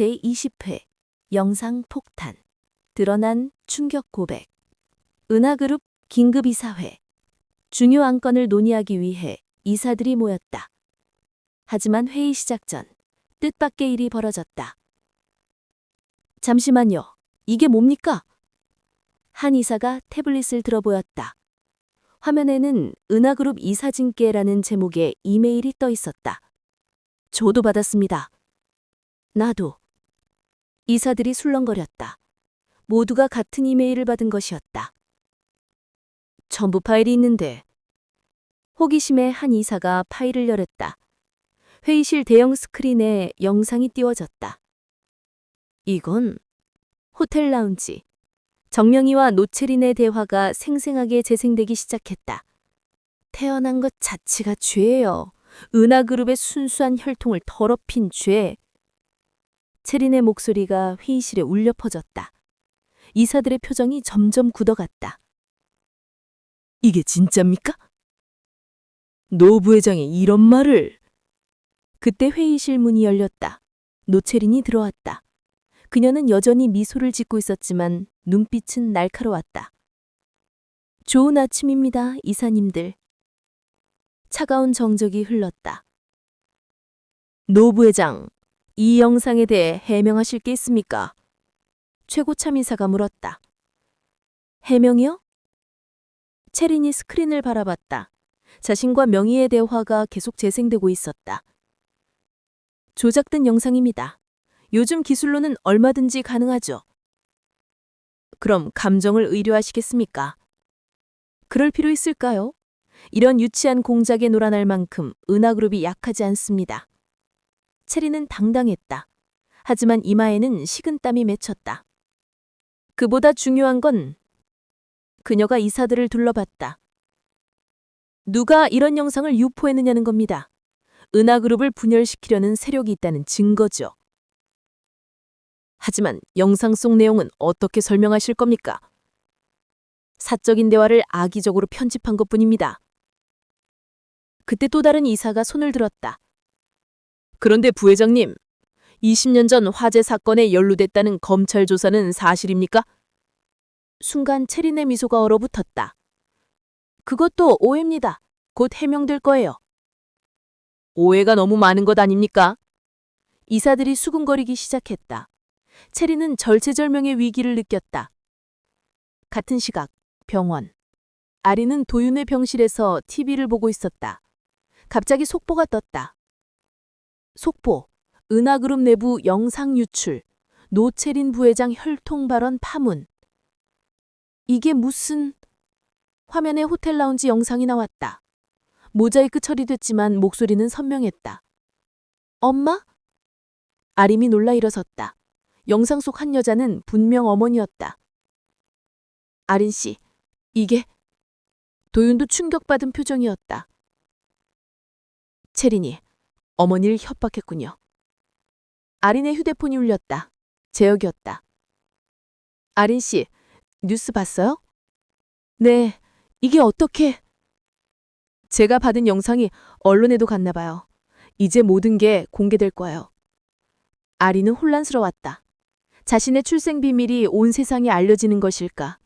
제20회 영상 폭탄 드러난 충격 고백 은하그룹 긴급 이사회 중요 안건을 논의하기 위해 이사들이 모였다. 하지만 회의 시작 전 뜻밖의 일이 벌어졌다. 잠시만요. 이게 뭡니까? 한 이사가 태블릿을 들어보였다. 화면에는 은하그룹 이사진께라는 제목의 이메일이 떠 있었다. 저도 받았습니다. 나도. 이사들이 술렁거렸다. 모두가 같은 이메일을 받은 것이었다. 전부 파일이 있는데. 호기심에 한 이사가 파일을 열었다. 회의실 대형 스크린에 영상이 띄워졌다. 이건 호텔 라운지. 정명이와 노체린의 대화가 생생하게 재생되기 시작했다. 태어난 것 자체가 죄예요. 은하그룹의 순수한 혈통을 더럽힌 죄. 체린의 목소리가 회의실에 울려 퍼졌다. 이사들의 표정이 점점 굳어갔다. 이게 진짜입니까? 노 부회장이 이런 말을. 그때 회의실 문이 열렸다. 노체린이 들어왔다. 그녀는 여전히 미소를 짓고 있었지만 눈빛은 날카로웠다. 좋은 아침입니다, 이사님들. 차가운 정적이 흘렀다. 노 부회장, 이 영상에 대해 해명하실 게 있습니까? 최고 참이사가 물었다. 해명이요? 체린이 스크린을 바라봤다. 자신과 명희의 대화가 계속 재생되고 있었다. 조작된 영상입니다. 요즘 기술로는 얼마든지 가능하죠. 그럼 감정을 의료하시겠습니까? 그럴 필요 있을까요? 이런 유치한 공작에 놀아날 만큼 은하그룹이 약하지 않습니다. 체리는 당당했다. 하지만 이마에는 식은땀이 맺혔다. 그보다 중요한 건 그녀가 이사들을 둘러봤다. 누가 이런 영상을 유포했느냐는 겁니다. 은하그룹을 분열시키려는 세력이 있다는 증거죠. 하지만 영상 속 내용은 어떻게 설명하실 겁니까? 사적인 대화를 악의적으로 편집한 것 뿐입니다. 그때 또 다른 이사가 손을 들었다. 그런데 부회장님, 20년 전 화재 사건에 연루됐다는 검찰 조사는 사실입니까? 순간 체린의 미소가 얼어붙었다. 그것도 오해입니다. 곧 해명될 거예요. 오해가 너무 많은 것 아닙니까? 이사들이 수군거리기 시작했다. 체리는 절체절명의 위기를 느꼈다. 같은 시각, 병원. 아리는 도윤의 병실에서 TV를 보고 있었다. 갑자기 속보가 떴다. 속보, 은하그룹 내부 영상 유출, 노채린 부회장 혈통 발언 파문. 이게 무슨... 화면에 호텔 라운지 영상이 나왔다. 모자이크 처리됐지만 목소리는 선명했다. 엄마? 아림이 놀라 일어섰다. 영상 속 한 여자는 분명 어머니였다. 아린 씨, 이게... 도윤도 충격받은 표정이었다. 체린이 어머니를 협박했군요. 아린의 휴대폰이 울렸다. 재혁이었다. 아린 씨, 뉴스 봤어요? 네, 이게 어떻게... 제가 받은 영상이 언론에도 갔나 봐요. 이제 모든 게 공개될 거예요. 아리는 혼란스러웠다. 자신의 출생 비밀이 온 세상에 알려지는 것일까?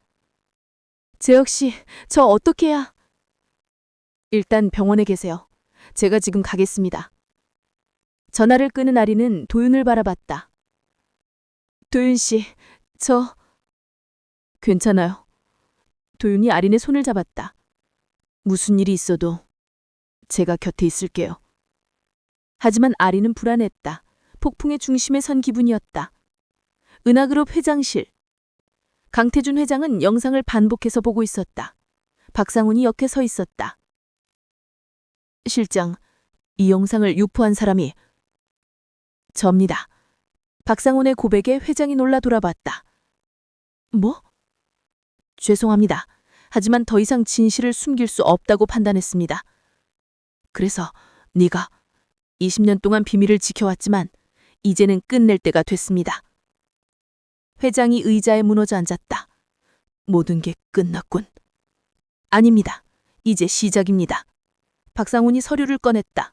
재혁 씨, 저 어떻게 해야... 일단 병원에 계세요. 제가 지금 가겠습니다. 전화를 끄는 아리는 도윤을 바라봤다. 도윤 씨, 저... 괜찮아요. 도윤이 아린의 손을 잡았다. 무슨 일이 있어도 제가 곁에 있을게요. 하지만 아리는 불안했다. 폭풍의 중심에 선 기분이었다. 은하그룹 회장실. 강태준 회장은 영상을 반복해서 보고 있었다. 박상훈이 옆에 서 있었다. 실장, 이 영상을 유포한 사람이 접니다. 박상훈의 고백에 회장이 놀라 돌아봤다. 뭐? 죄송합니다. 하지만 더 이상 진실을 숨길 수 없다고 판단했습니다. 그래서 네가 20년 동안 비밀을 지켜왔지만 이제는 끝낼 때가 됐습니다. 회장이 의자에 무너져 앉았다. 모든 게 끝났군. 아닙니다. 이제 시작입니다. 박상훈이 서류를 꺼냈다.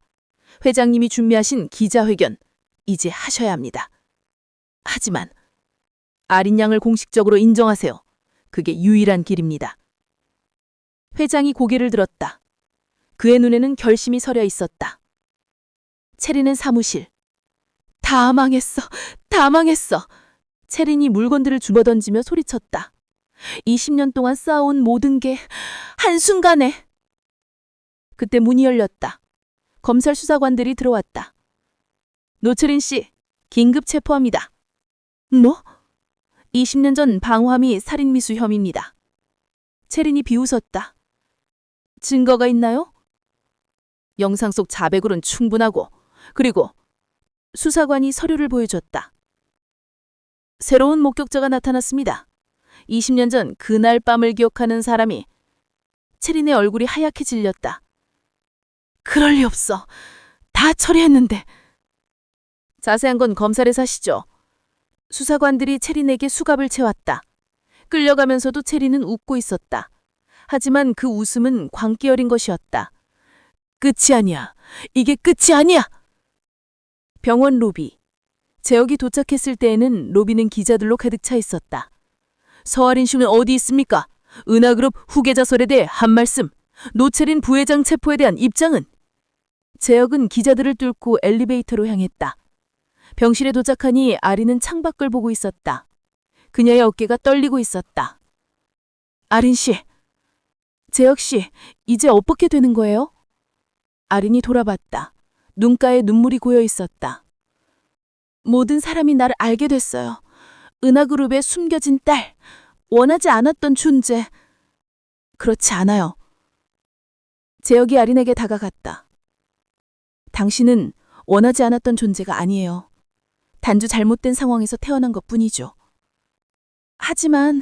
회장님이 준비하신 기자회견, 이제 하셔야 합니다. 하지만 아린 양을 공식적으로 인정하세요. 그게 유일한 길입니다. 회장이 고개를 들었다. 그의 눈에는 결심이 서려 있었다. 체리는 사무실. 다 망했어. 다 망했어. 체린이 물건들을 집어던지며 소리쳤다. 20년 동안 쌓아온 모든 게 한순간에. 그때 문이 열렸다. 검찰 수사관들이 들어왔다. 노철인 씨, 긴급 체포합니다. 뭐? 20년 전 방화미 살인미수 혐의입니다. 체린이 비웃었다. 증거가 있나요? 영상 속 자백으론 충분하고, 그리고 수사관이 서류를 보여줬다. 새로운 목격자가 나타났습니다. 20년 전 그날 밤을 기억하는 사람이 체린의 얼굴이 하얗게 질렸다. 그럴 리 없어. 다 처리했는데. 자세한 건 검찰에 사시죠. 수사관들이 체린에게 수갑을 채웠다. 끌려가면서도 체린은 웃고 있었다. 하지만 그 웃음은 광기 어린 것이었다. 끝이 아니야. 이게 끝이 아니야. 병원 로비. 재혁이 도착했을 때에는 로비는 기자들로 가득 차 있었다. 서아린 씨는 어디 있습니까? 은하그룹 후계자설에 대해 한 말씀. 노채린 부회장 체포에 대한 입장은? 재혁은 기자들을 뚫고 엘리베이터로 향했다. 병실에 도착하니 아린은 창밖을 보고 있었다. 그녀의 어깨가 떨리고 있었다. 아린 씨, 재혁 씨, 이제 어떻게 되는 거예요? 아린이 돌아봤다. 눈가에 눈물이 고여 있었다. 모든 사람이 나를 알게 됐어요. 은하그룹의 숨겨진 딸, 원하지 않았던 존재. 그렇지 않아요. 재혁이 아린에게 다가갔다. 당신은 원하지 않았던 존재가 아니에요. 단주 잘못된 상황에서 태어난 것 뿐이죠. 하지만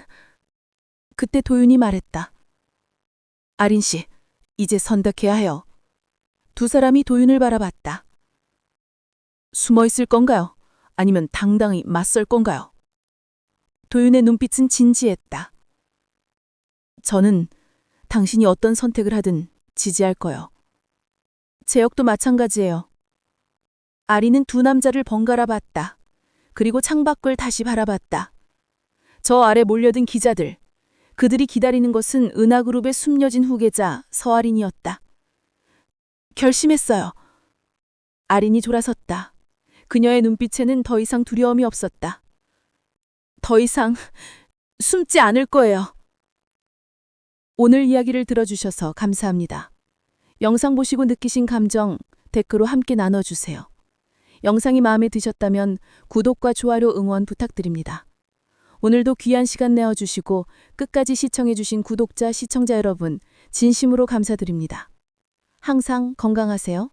그때 도윤이 말했다. 아린 씨, 이제 선택해야 해요. 두 사람이 도윤을 바라봤다. 숨어 있을 건가요? 아니면 당당히 맞설 건가요? 도윤의 눈빛은 진지했다. 저는 당신이 어떤 선택을 하든 지지할 거요. 재혁도 마찬가지예요. 아리는 두 남자를 번갈아 봤다. 그리고 창밖을 다시 바라봤다. 저 아래 몰려든 기자들. 그들이 기다리는 것은 은하그룹의 숨겨진 후계자 서아린이었다. 결심했어요. 아린이 돌아섰다. 그녀의 눈빛에는 더 이상 두려움이 없었다. 더 이상 숨지 않을 거예요. 오늘 이야기를 들어주셔서 감사합니다. 영상 보시고 느끼신 감정 댓글로 함께 나눠주세요. 영상이 마음에 드셨다면 구독과 좋아요 응원 부탁드립니다. 오늘도 귀한 시간 내어주시고 끝까지 시청해주신 구독자, 시청자 여러분, 진심으로 감사드립니다. 항상 건강하세요.